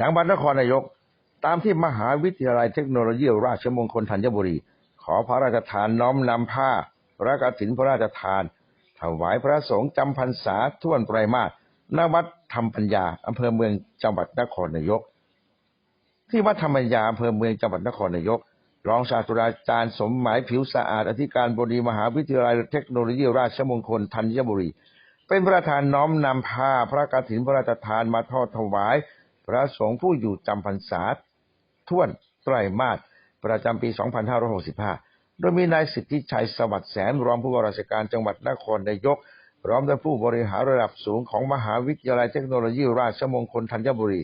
จังหวัดนครนายก ตามที่มหาวิทยาลัยเทคโนโลยีราชมงคลธัญบุรี ขอพระราชทานน้อมนำผ้าพระกฐินพระราชทาน ถวายพระสงฆ์จำพรรษาท่วนไตรมาสณวัดธรรมปัญญาอำเภอเมืองจังหวัดนครนายก ที่วัดธรรมปัญญาอำเภอเมืองจังหวัดนครนายก รองศาสตราจารย์สมหมายผิวสะอาด อธิการบดีมหาวิทยาลัยเทคโนโลยีราชมงคลธัญบุรี เป็นประธานน้อมนำผ้าพระกฐินพระราชทานมาทอดถวาย พระสงฆ์ผู้อยู่จำพรรษาท่วนไตรมาสประจำปี 2565 โดยมีนายสิทธิชัยสวัสดิ์แสนรองผู้ว่าราชการจังหวัดนครนายกพร้อมด้วยผู้บริหารระดับสูงของมหาวิทยาลัยเทคโนโลยีราชมงคลธัญบุรี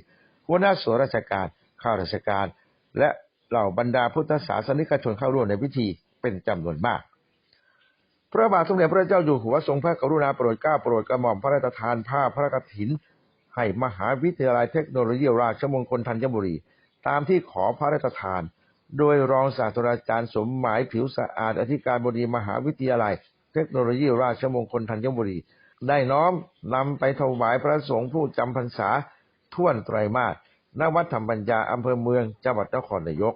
หัวหน้าส่วนราชการ ข้าราชการ และเหล่าบรรดาพุทธศาสนิกชนเข้าร่วมในพิธีเป็นจำนวนมาก พระบาทสมเด็จพระเจ้าอยู่หัวทรงพระกรุณาโปรดเกล้าโปรดกระหม่อมพระราชทานผ้าพระกฐิน ให้มหาวิทยาลัยเทคโนโลยีราชมงคลธัญบุรี ตามที่ขอพระราชทาน โดยรองศาสตราจารย์สมหมายผิวสะอาดอธิการบดีมหาวิทยาลัย เทคโนโลยีราชมงคลธัญบุรี ได้น้อมนำไปถวายพระสงฆ์ผู้จำพรรษาท่วนไตรมาสณวัดธรรมปัญญาอำเภอเมืองจังหวัดนครนายก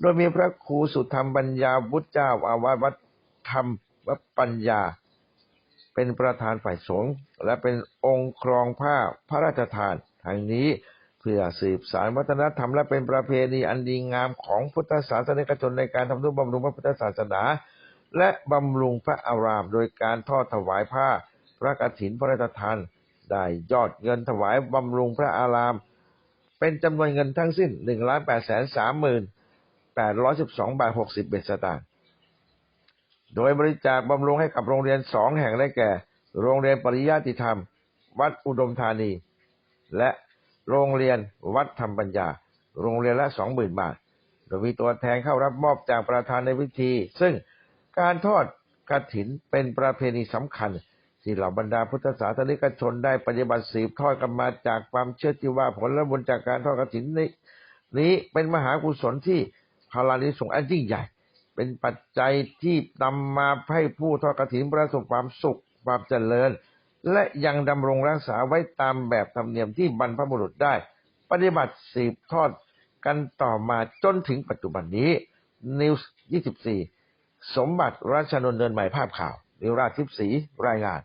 โดยมีพระครูสุธรรมปัญญาวุฒิเจ้าอาวาสวัดธรรมวปัญญา เป็นประธานฝ่ายสงฆ์และเป็นองค์ครองผ้าพระราชทานทางนี้เพื่อสืบสารวัฒนธรรมและเป็นประเพณีอันดีงามของพุทธศาสนิกชนในการทำนุบำรุงพระพุทธศาสนา และบำรุงพระอาราม โดยการทอดถวายผ้าพระกฐินพระราชทานได้ยอดเงินถวายบำรุงพระอาราม เป็นจำนวนเงินทั้งสิ้น1 8 3 3 8 1 2บาท61สตางค์ โดยบริจาคบำรุงให้กับโรงเรียนสองแห่งได้แก่ โรงเรียนปริยาติธรรม วัดอุดมธานี และโรงเรียนวัดธรรมปัญญา โรงเรียนละสองหมื่นบาท โดยมีตัวแทนเข้ารับมอบจากประธานในพิธี ซึ่งการทอดกฐินเป็นประเพณีสำคัญ ที่เหล่าบรรดาพุทธศาสนิกชนได้ปฏิบัติสืบทอดกันมาจากความเชื่อที่ว่าผลบุญจากการทอดกฐินนี้นี้ เป็นมหากุศลที่พลานิสงส์อันยิ่งใหญ่ เป็นปัจจัยที่นำมาให้ผู้ทอดกระถินประสบความสุขความเจริญ และยังดำรงรักษาไว้ตามแบบธรรมเนียมที่บรรพบุรุษได้ ปฏิบัติสืบทอดกันต่อมาจนถึงปัจจุบันนี้ News 24 สมบัติราชนนเดินใหม่ภาพข่าวนิวราชทิพสีรายงาน